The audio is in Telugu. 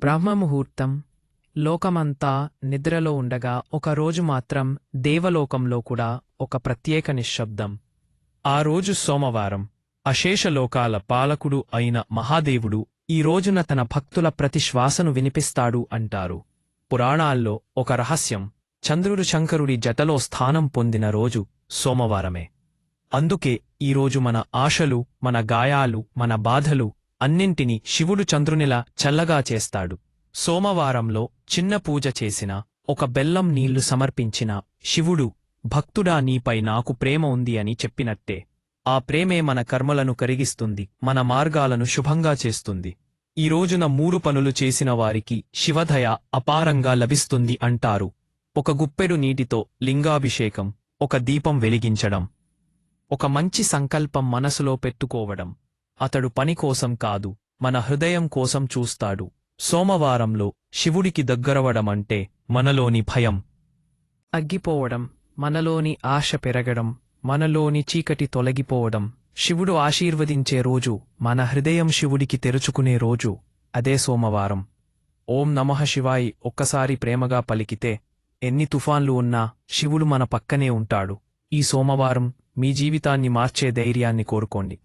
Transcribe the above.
బ్రహ్మముహూర్తం లోకమంతా నిద్రలో ఉండగా ఒకరోజు మాత్రం దేవలోకంలో కూడా ఒక ప్రత్యేక నిశ్శబ్దం. ఆ రోజు సోమవారం అశేషలోకాల పాలకుడు అయిన మహాదేవుడు ఈ రోజున తన భక్తుల ప్రతి శ్వాసను వినిపిస్తాడు అంటారు. పురాణాల్లో ఒక రహస్యం చంద్రుడు శంకరుడి జతలో స్థానం పొందిన రోజు సోమవారమే. అందుకే ఈరోజు మన ఆశలు మన గాయాలు మన బాధలు అన్నింటినీ శివుడు చంద్రునిలా చల్లగా చేస్తాడు. సోమవారంలో చిన్న పూజ చేసిన ఒక బెల్లం నీళ్ళు సమర్పించిన శివుడు భక్తుడా నీపై నాకు ప్రేమ ఉంది అని చెప్పినట్టే. ఆ ప్రేమే మన కర్మలను కరిగిస్తుంది మన మార్గాలను శుభంగా చేస్తుంది. ఈ రోజున మూడు పనులు చేసిన వారికి శివధయ అపారంగా లభిస్తుంది అంటారు. ఒక గుప్పెడు నీటితో లింగాభిషేకం ఒక దీపం వెలిగించడం ఒక మంచి సంకల్పం మనసులో పెట్టుకోవడం. అతడు పని కోసం కాదు మన హృదయం కోసం చూస్తాడు. సోమవారంలో శివుడికి దగ్గరవడమంటే మనలోని భయం. అగ్గిపోవడం మనలోని ఆశ పెరగడం మనలోని చీకటి తొలగిపోవడం శివుడు ఆశీర్వదించే రోజు మన హృదయం శివుడికి తెరుచుకునే రోజు అదే సోమవారం. ఓం నమః శివాయి ఒక్కసారి ప్రేమగా పలికితే ఎన్ని తుఫాన్లు ఉన్నా శివుడు మన పక్కనే ఉంటాడు. ఈ సోమవారం మీ జీవితాన్ని మార్చే ధైర్యాన్ని కోరుకోండి.